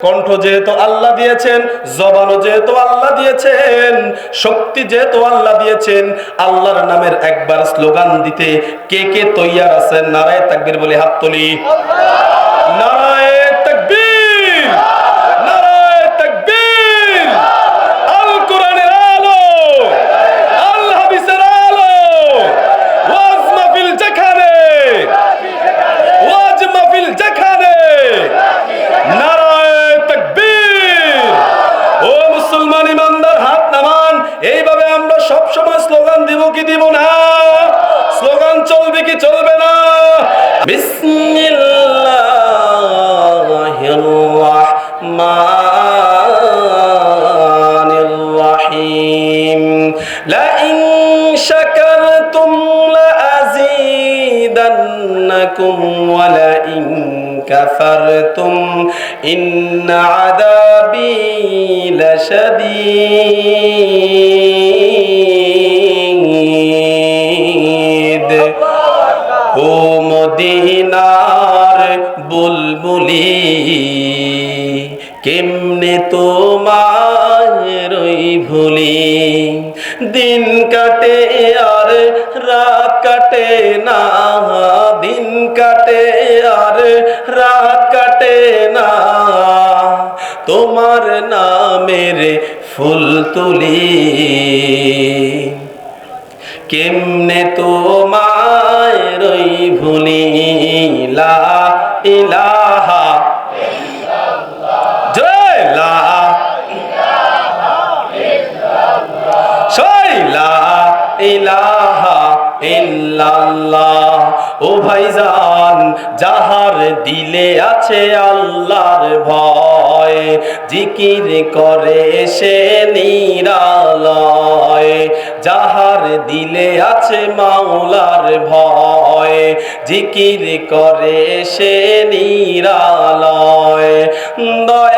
কণ্ঠ যেহেতু আল্লাহ দিয়েছেন, জবানও যেহেতু আল্লাহ দিয়েছেন, শক্তি যেহেতু আল্লাহ দিয়েছেন, আল্লাহর নামের একবার স্লোগান দিতে কে কে তৈয়ার আছেন? নারায় তাকবীর বলে হাত তুলি নারায় তাকবীর নারায় তাকবীর আল কোরআনের আলো আল হাদিসের আলো ওয়াজ মাহফিল যেখানে ওয়াজ মাহফিল যেখানে নারায় তাকবীর ও মুসলমান ইমানদার হাত নামান এইভাবে আমরা সব সময় স্লোগান দিব কি দিব না? স্লোগান চলবে কি চলবে না? বিসমিল্লাহির রহমানির রহিম। লা ইন শাকারতুম লা আযীদান্নাকুম ওয়া লা ইন কাফারতুম। ইন আযাবি লাশাদীদ। বুলবুলি, কেমনে তোমার ভুলি? দিন কাটে আর রাত কাটে না, দিন কাটে আর রাত কাটে না। তোমার নামের ফুল তুলি, কেমনে তোমায় ইল্লাল্লাহ। ও ভাইজান, যাহার দিলে আছে আল্লাহর ভয়, জিকির করে সে নিরালয়। যাহার দিলে আছে মাওলার ভয়, জিকির করে সে নিরালয়। দয়াল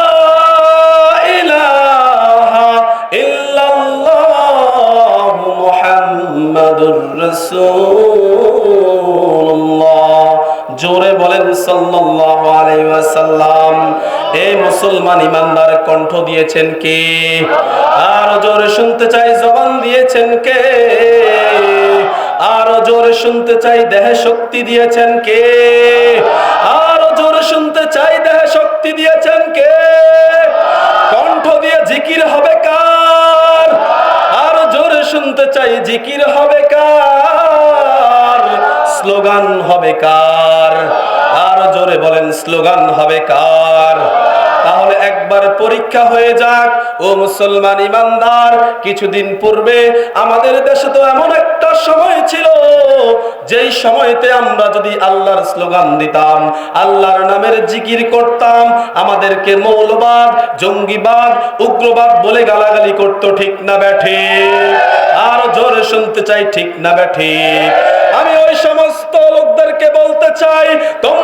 মুসলমান ইমানদার কণ্ঠ দিয়েছেন কে? আর জোরে শুনতে চাই, জবান দিয়েছেন কে? আরও জোরে শুনতে চাই, দেহে শক্তি দিয়েছেন কে? আরও জোরে শুনতে চাই, দেহে শক্তি দিয়েছেন কে? কণ্ঠ দিয়ে জিকির হবে কার? আরও জোরে শুনতে চাই, জিকির হবে কার? স্লোগান হবে কার? আরও জোরে বলেন, স্লোগান হবে কার? তাহলে একবার পরীক্ষা হয়ে যাক। ও মুসলমান ইমানদার, কিছুদিন পূর্বে আমাদের দেশে তো এমন একটা সময় ছিল, যেই সময়তে আমরা যদি আল্লাহর স্লোগান দিতাম, আল্লাহর নামের জিকির করতাম, আমাদেরকে মৌলবাদ, জঙ্গিবাদ, উগ্রবাদ বলে গালাগালি করতো, ঠিক না ব্যাঠে আর জোরে শুনতে চাই, ঠিক না ব্যাঠে আমি ওই সমস্ত লোকদেরকে বলতে চাই, তোমরা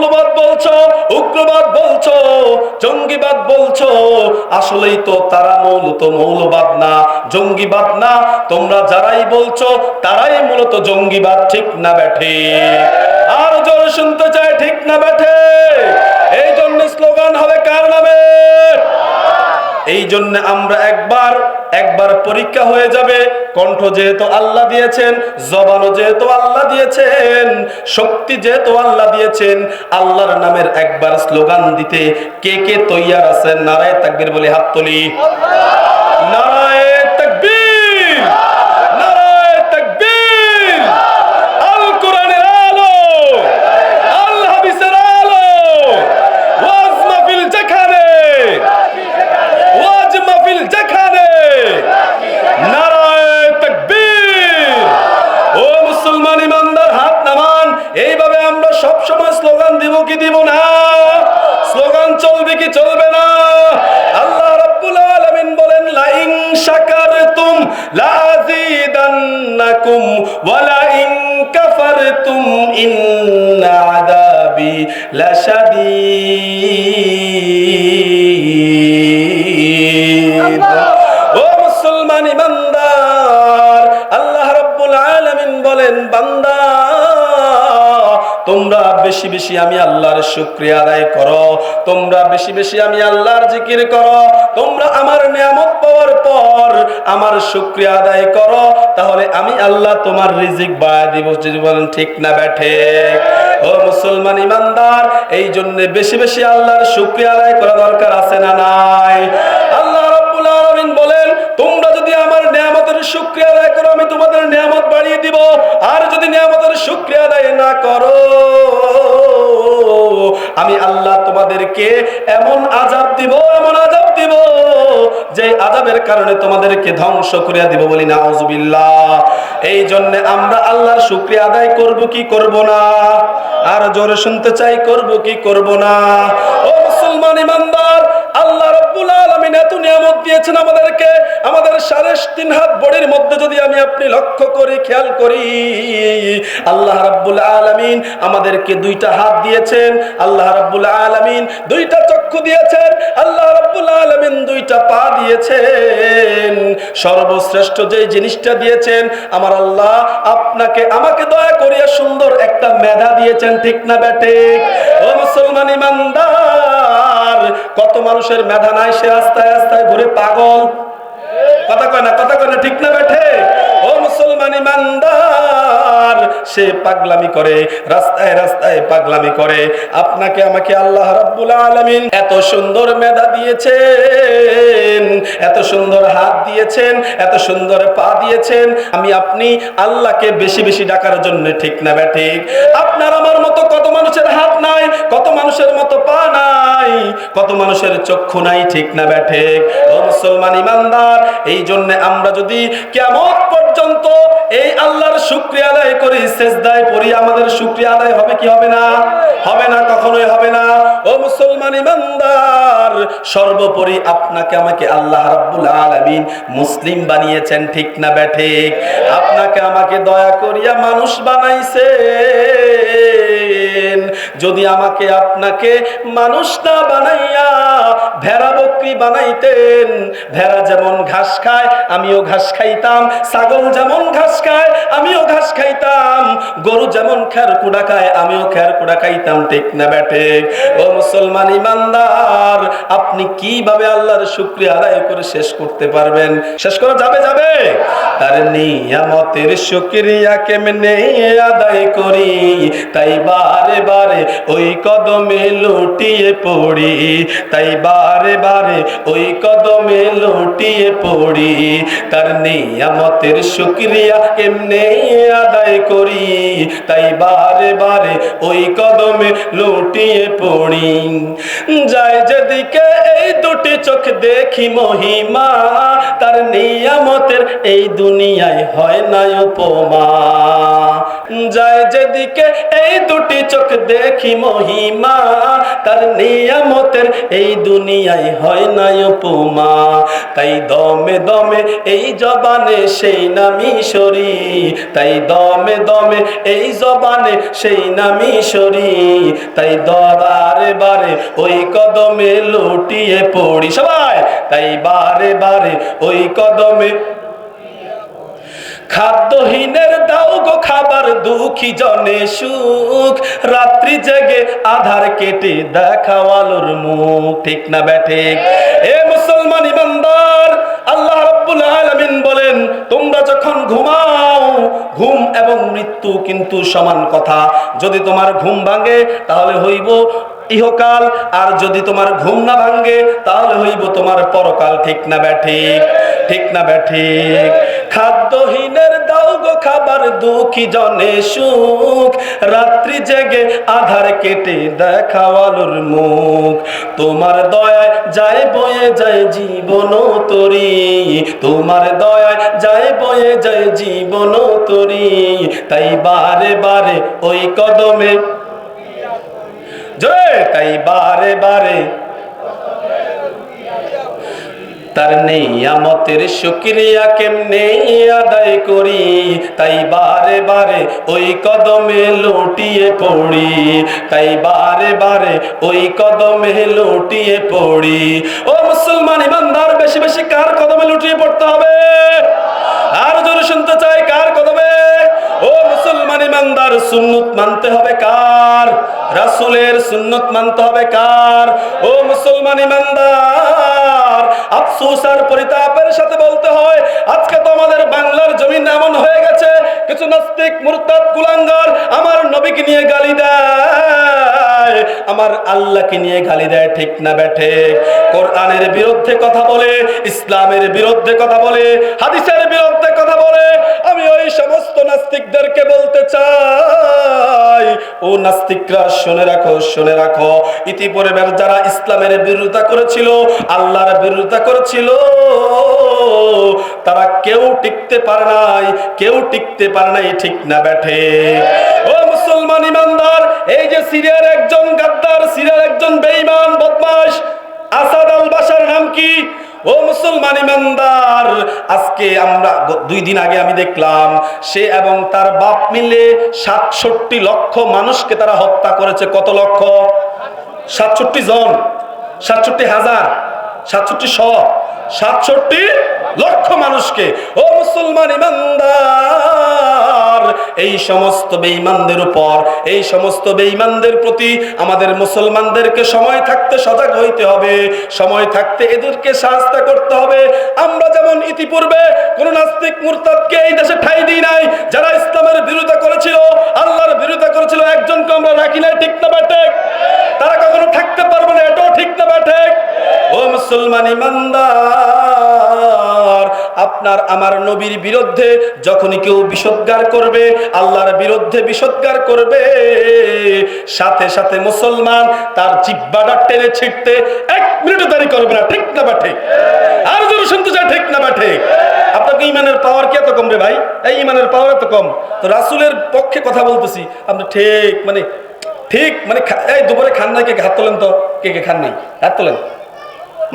মৌলবাদ বলছো, উগ্রবাদ বলছো, জঙ্গিবাদ বলছো, আসলেই তো তারা মূলত মৌলবাদ না, জঙ্গিবাদ না। তোমরা যারাই বলছো, তারাই মূলত জঙ্গিবাদ, ঠিক না ব্যাঠে? আর জোরে শুনতে চায় ঠিক না ব্যাঠে? এই জন্য স্লোগান হবে কার নামে? এই জন্য আমরা একবার একবার পরীক্ষা হয়ে যাবে। কণ্ঠ যেহেতু আল্লাহ দিয়েছেন, জবানও যেহেতু আল্লাহ দিয়েছেন, শক্তি যেহেতু আল্লাহ দিয়েছেন, আল্লাহর নামের একবার স্লোগান দিতে কে কে তৈয়ার আছেন? নারায় তাকবীর বলে হাত তুলি। নারায় তাকবীর নারায় তাকবীর আল কোরআনের আলো আল হাদিসের আলো ওয়াজ শাকারতুম লাযীদান্নাকুম ওয়া লা ইন কাফারতুম ইন্না আযাবি লাশাদীদ বেশি বেশি আমি আল্লাহর শুক্রিয়া আদায় করো। তোমরা বেশি বেশি আমি আল্লাহর জিকির করো। তোমরা আমার নিয়ামত পাওয়ার পর আমার শুক্রিয়া আদায় করো। তাহলে আমি আল্লাহ তোমার রিজিক বাড়া দিব। যদি বলেন, ঠিক না ব্যাঠে ও মুসলমান ইমানদার, এই জন্য বেশি বেশি আল্লাহর শুক্রিয়া আদায় করা দরকার আছে না নাই? আল্লাহ রাব্বুল আলামিন বলেন, তোমরা যদি আমার নিয়ামতের শুক্রিয়া আদায় করো, আমি তোমাদের নিয়ামত বাড়িয়ে দিব। আর যদি নিয়ামতের শুক্রিয়া আদায় না করো আমি আল্লাহ তোমাদেরকে এমন আজাব দিব, এমন আজাব দিব যে আজাবের কারণে তোমাদেরকে ধ্বংস করিয়া দিব বলি না এই জন্য আমরা আল্লাহর শুক্রিয়া আদায় করব কি করব না? আর জোরে শুনতে চাই, করব কি করব না? ও মুসলমান ইমানদার, আল্লাহ রাব্বুল আলামিন এত নিয়ামত দিয়েছেন আমাদেরকে, আমাদের সাড়ে তিন হাত বডির মধ্যে যদি আমি আপনি লক্ষ্য করি, খেয়াল করি, আল্লাহ রাব্বুল আলামিন আমাদেরকে দুইটা হাত দিয়েছেন, আল্লাহ রাব্বুল আলামিন দুইটা চক্ষু দিয়েছেন, আল্লাহ রাব্বুল আলামিন দুইটা পা দিয়েছেন। সর্বশ্রেষ্ঠ যে জিনিসটা দিয়েছেন, আমার আল্লাহ আপনাকে আমাকে দয়া করিয়া সুন্দর একটা মেধা দিয়েছেন, ঠিক না ব্যাটে ও মুসলমান ইমানদার, কত মানুষের মেধা নাই, সে রাস্তায় রাস্তায় ঘুরে পাগল। কথা কয় না কথা কয় না ঠিক না ব্যাঠে মুসলমান ইমানদার, সে পাগলামি করে, রাস্তায় রাস্তায় পাগলামি করে। আপনাকে, আমাকে আল্লাহ রাব্বুল আলামিন এত সুন্দর মেধা দিয়েছেন, এত সুন্দর হাত দিয়েছেন, এত সুন্দর পা দিয়েছেন। আমি, আপনি আল্লাহকে বেশি বেশি ডাকার জন্য ঠিক না ব্যাঠিক আপনার আমার মতো কত মানুষের হাত নাই, কত মানুষের মতো পা নাই, কত মানুষের চক্ষু নাই ঠিক না ব্যাঠে ও মুসলমান ইমানদার এই জন্য আমরা যদি কেমন পর্যন্ত এই আল্লাহর শুক্রিয়া আদায় করি, সেজদায় পড়ি, আমাদের শুক্রিয়া আদায় হবে কি হবে না? হবে না, কখনোই হবে না। ও মুসলমান ইমানদার, সর্বোপরি আপনাকে আমাকে আল্লাহ রাব্বুল আলামিন মুসলিম বানিয়েছেন, ঠিক না ব্যাঠিক আপনাকে আমাকে দয়া করিয়া মানুষ বানাইছে যদি আমাকে আপনাকে মানুষ না বানাইয়া ভেড়া বকরি বানাইতেন। ভেড়া যেমন ঘাস খায়, আমিও ঘাস খাইতাম। ছাগল যেমন ঘাস খায়, আমিও ঘাস খাইতাম। গরু যেমন খের কুড়া খায়, আমিও খের কুড়া খাইতাম। ঠিক না ব্যাটে? ও মুসলমান ইমানদার, আপনি কীভাবে আল্লাহর শুক্রিয়া আদায় করে শেষ করতে পারবেন? শেষ করা যাবে যাবে? তার নিয়ামতের শুক্রিয়া কেমনে আদায় করি? তাই বারে বারে ওই কদমে লুটিয়ে পড়ি। তাই বারে বারে ওই কদমে লুটিয়ে পড়ি। তার নিয়ামতের শুক্রিয়া কেমনে আদায় করি? তাই বারে বারে ওই কদমে লুটিয়ে পড়ি। যায় যেদিকে এই দুটি চোখ দেখি মহিমা, তার নিয়ামতের এই দুনিয়ায় হয় না উপমা। যায় যেদিকে এই দুটি চোখ দেখি মহিমা, তার নিয়ামতের এই দুনিয়ায় হয় না উপমা। তাই দমে দমে এই জবানে সেই নামি সরি। তাই দমে দমে এই জবানে সেই নামি সরি। তাই দবারে বারে ওই কদমে লুটিয়ে পড়ি সবাই। তাই বারে বারে ওই কদমে খাদ্যহীনের দাও গো খাবার দুঃখী জনে সুখ। রাত্রি জেগে আধার কেটে দেখাও আলোর মুখ। ঠিক না ব্যাঠে এ মুসলমান ইমানদার, আল্লাহ রাব্বুল আলামিন বলেন, তোমরা যখন ঘুমাও, ঘুম এবং মৃত্যু কিন্তু সমান কথা। যদি তোমার ঘুম ভাঙে, তাহলে হইব ইহকাল, আর যদি তোমার ঘুম না ভাঙ্গে তাহলে হইব তোমার পরকাল। ঠিক না ব্যাঠিক ঠিক না ব্যাঠিক খাদ্যহীনের দাও গো খাবার, দুঃখী জনে সুখ। রাত্রি জেগে আধার কেটে দেখাও আলোর মুখ। তোমার দয়ায় যায় বয়ে যায় জীবন তরি। তোমার দয়ায় যায় বয়ে যায় জীবন তরি। তাই বারে বারে ওই কদমে তাই বারে বারে। তার নিয়ামতের শুক্রিয়া কেমনে আদায় করি? তাই বারে বারে ওই কদমে লুটিয়ে পড়ি। তাই বারে বারে ওই কদমে লুটিয়ে পড়ি। ও মুসলমান ইমানদার, বেশি বেশি কার কদমে লুটিয়ে পড়তে হবে? আর জোরে শুনতে চাই, কার কদমে ও মুসলমান ইমানদার, সুন্নত মানতে হবে কার? রাসুলের সুন্নত মানতে হবে কার? ও মুসলমান ইমানদার, আফসোস আর পরিতাপের সাথে বলতে হয়, আজকে তো আমাদের বাংলার জমিন এমন হয়ে গেছে, কিছু নাস্তিক, মুরতাদ, কুলাঙ্গার আমার নবীকে নিয়ে গালি দেয়। আমার আল্লাহকে নিয়ে গালি দেয়, ঠিক না ব্যাঠে কোরআনের বিরুদ্ধে কথা বলে, ইসলামের বিরুদ্ধে কথা বলে, হাদিসের বিরুদ্ধে কথা বলে, আমি ওই সমস্ত নাস্তিকদেরকে বলতে চাই। ও নাস্তিকরা, শুনে রাখো শুনে রাখো। ইতিপূর্বের যারা ইসলামের বিরোধিতা করেছিল, আল্লাহর বিরোধিতা করেছিল, তারা কেউ টিকতে পারে নাই, কেউ টিকতে পারে নাই, ঠিক না ব্যাঠে ও মুসলমান ইমানদার এই যে সিরিয়ার একজন গাদ্দার, সিরিয়ার একজন বেঈমান, বদমাশ, আসাদ আল বাসার নাম কি? ও মুসলমান ইমানদার, আজকে আমরা দুই দিন আগে আমি দেখলাম, সে এবং তার বাপ মিলে সাতষট্টি লক্ষ মানুষকে তারা হত্যা করেছে। কত লক্ষ? সাতষট্টি জন, সাতষট্টি হাজার, সাতষট্টি শ, সাতষট্টি লক্ষ মানুষকে, ও মুসলমান ইমানদার, এই সমস্ত বেঈমানদের উপর, এই সমস্ত বেঈমানদের প্রতি আমাদের মুসলমানদেরকে সময় থাকতে সজাগ হইতে হবে, সময় থাকতে এদেরকে শাস্তা করতে হবে। আমরা যেমন ইতিপূর্বে কোন নাস্তিক মুরতাদকে এই দেশে ঠাই দিই নাই, যারা ইসলামের বিরোধিতা করেছিল, আল্লাহর বিরোধিতা করেছিল, একজনকে আমরা রাখি নাই, ঠিক না বাটে তারা কখনো থাকতে পারবে না, এটাও ঠিক না বাটে ও মুসলমান ইমানদার আপনার আমার নবীর বিরুদ্ধে যখনই কেউ বিষোদ্গার করবে, আল্লাহর বিরুদ্ধে বিষোদ্গার করবে, সাথে সাথে মুসলমান তার জিব্বাটা টেনে ছিটতে এক মিনিটও দেরি করবে না, ঠিক না বা ঠিক আর যদি শুনতে চাই ঠিক না বা ঠিক আপনাকে ইমানের পাওয়ার কি এত কম রে ভাই? এই ইমানের পাওয়ার এত কম। তো রাসুলের পক্ষে কথা বলতেছি, আপনি ঠিক মানে ঠিক মানে এই দুপুরে খান নাই, কে হাত তোলেন তো? কে কে খান নাই? হাত তোলেন?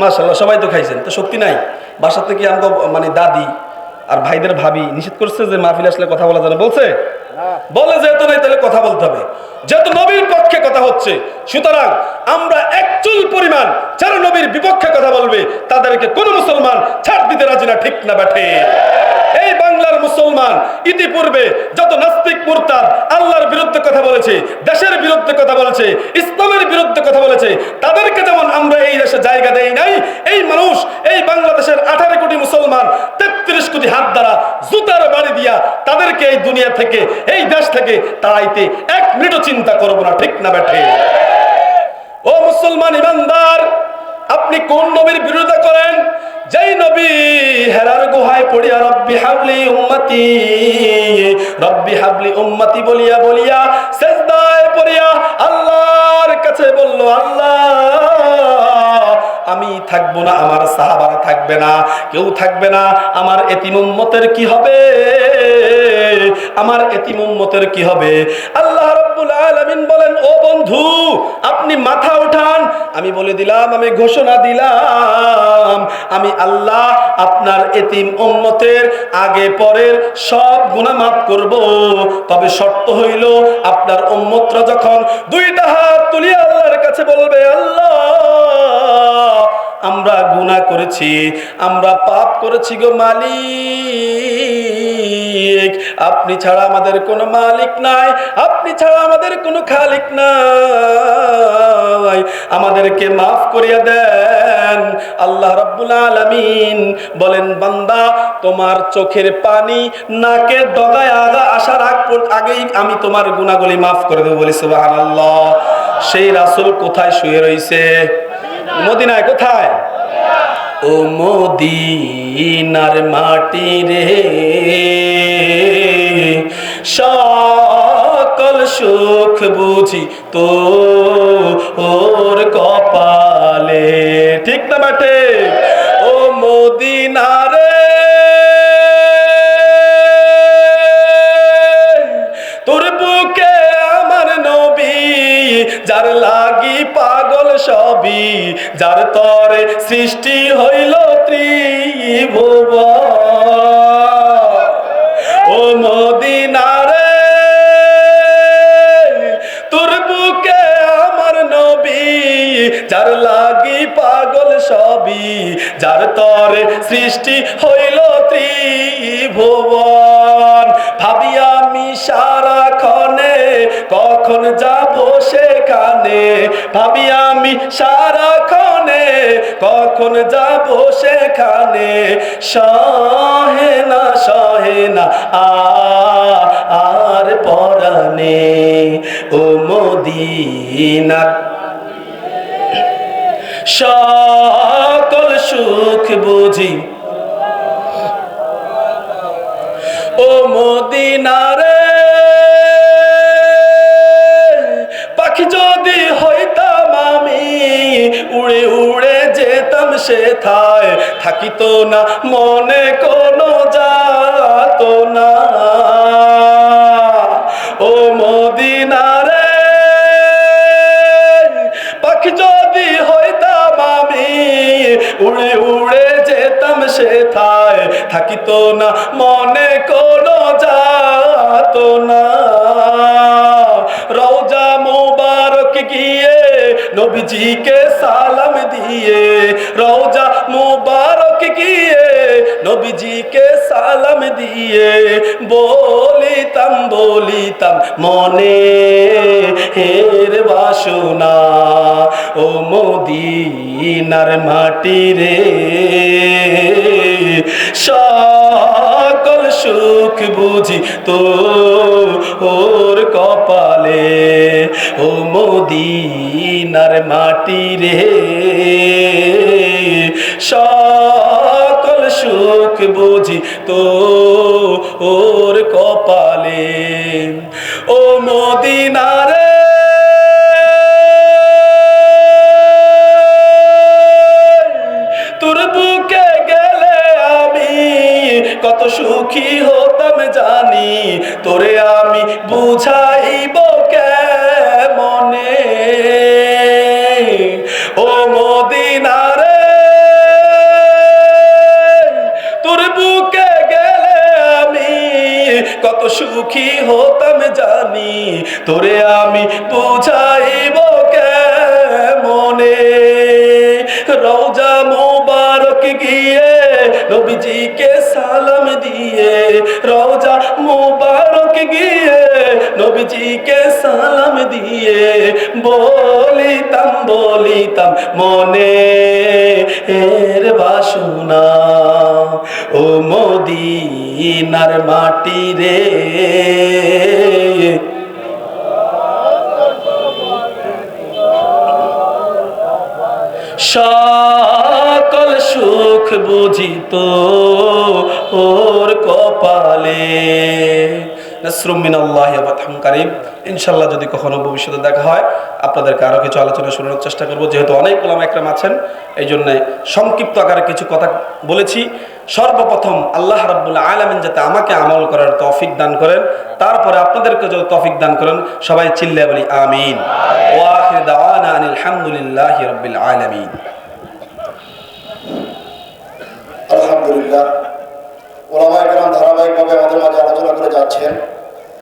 মাশাল্লাহ সবাই তো খাইছেন, তো শক্তি নাই। বাসা থেকে আমাকে মানে দাদি আর ভাইদের ভাবি নিষেধ করছে যে মাহফিল আসলে কথা বলা যাবে বলছে? বলে যেহেতু নাই তাহলে কথা বলতে হবে। যেহেতু নবীর পক্ষে কথা হচ্ছে সুতরাং আমরা একচুল পরিমাণ যারা নবীর বিপক্ষে কথা বলবে তাদেরকে কোন মুসলমান ছাড় দিতে রাজি না ঠিক না ব্যাঠে। এই বাংলার মুসলমান ইতিপূর্বে যত নাস্তিক মুরতাদ আল্লাহর বিরুদ্ধে কথা বলেছে দেশের বিরুদ্ধে কথা বলেছে ইসলামের বিরুদ্ধে কথা বলেছে তাদেরকে যেমন আমরা এই দেশে জায়গা দেই নাই। এই মানুষ, এই বাংলাদেশের আঠারো কোটি মুসলমান, তেত্রিশ কোটি হাত দ্বারা জুতার বাড়ি দিয়া তাদেরকে এই দুনিয়া থেকে, এই দেশ থেকে তাড়াইতে এক মিনিটও চিন্তা করব না, ঠিক না ব্যাঠে? ও মুসলমান ইমানদার, আপনি কোন নবীর বিরোধিতা করেন? যেই নবী হেরার গুহায় পড়িয়া, রব্বি হাবলি উম্মতি রব্বি হাবলি উম্মতি বলিয়া বলিয়া, সেজদায় পড়িয়া আল্লাহর কাছে বলল, আল্লাহ থাকব না, আমার সাহাবারা থাকবে না, কেউ থাকবে না। আমার এতিম উম্মতের কি হবে? আমার এতিম উম্মতের কি হবে? আল্লাহ বলেন, ও বন্ধু, আপনি মাথা উঠান। আমি বলে দিলাম, আমি ঘোষণা দিলাম, আমি আল্লাহ আপনার এতিম উম্মতের আগে পরের সব গুনাহ মাফ করব। তবে শর্ত হইল, আপনার উম্মতরা যখন দুইটা হাত তুলিয়া আল্লাহর কাছে বলবে, আল্লাহ আমরা গুনাহ করেছি, আমরা পাপ করেছি গো মালিক। আপনি ছাড়া আমাদের কোনো মালিক নাই, আপনি ছাড়া আমাদের কোনো খালিক নাই। আমাদেরকে মাফ করিয়া দেন। আল্লাহ রাব্বুল আলামিন বলেন, বান্দা, তোমার চোখের পানি নাকের ডগায় আগা আসার আগ আগেই আমি তোমার গুনাহগুলি মাফ করে দেবো বলি, সুবহানাল্লাহ। সেই রাসুল কোথায় শুয়ে রইছে? মদিনায় কোথায়? ও মদিনার মাটি রে, সকল সুখ বুঝি তো ওর কপালে। ঠিক না বাটে তরে সৃষ্টি হইল ত্রিভুবন ও মদিনারে তোর বুকে আমার নবী, যার লাগি পাগল সবই, যার তরে সৃষ্টি হইল ত্রিভুবন। ভাবি আমি সারাক্ষণে কখন যাব সেখানে? ভাবি, আমি সারাক্ষণে কখন যাব সেখানে? সহে না সহে না আর পরানে ও মদিনার সকল সুখ বুঝি। ও মদিনারে সে থায়, থাকিত না, মনে কোনো যাত না। ও মদিনারে পাখি যদি হইতাম আমি, উড়ে উড়ে যেতাম সে থায়, থাকিত না, মনে কোনো যাত না। রওজা মোবারক গিয়ে নবীজিকে সালাম দিয়ে মোবারক গিয়ে নবীজিকে সালাম দিয়ে বলিতাম বলিতাম, মনে হের বাসনা ও মদিনার মাটি রে। সকল সুখ বুঝি তো ওর কপালে ও মদিনার মাটি রে। সকল সুখ বুঝি তো ওর কপালে। ও মদিনারে তোর বুকে গেলে আমি কত সুখী হতাম জানি। তোরে আমি বুঝাইব তোরে আমি বুঝাইব মনে রওজা মোবারক গিয়ে নবীজিকে সালাম দিয়ে, রওজা মোবারক গিয়ে নবীজিকে সালাম দিয়ে বলিতাম বলিতাম, মনে এর বাসনা ও মদিনার মাটি রে। সকল সুখ বুঝিত ওর কপালে। ইনশাল্লাহ যদি কখনো ভবিষ্যতে দেখা হয়, আপনাদেরকে আরও কিছু আলোচনা শোনানোর চেষ্টা করব। যেহেতু অনেক গোলাম একরাম আছেন এই জন্যে সংক্ষিপ্ত আকারে কিছু কথা বলেছি। সর্বপ্রথম আল্লাহ রাব্বুল আলমিন যাতে আমাকে আমল করার তফিক দান করেন, তারপরে আপনাদেরকে যদি তফিক দান করেন, সবাই চিল্লা বলি, আমিন। ওয়াখির দাওয়ানা আনিল হামদুলিল্লাহি রাব্বিল আলামিন। আলহামদুলিল্লাহ। ওলামায় কেরাম ধারাবাহিকভাবে আমাদের মাঝে আলোচনা করে যাচ্ছেন।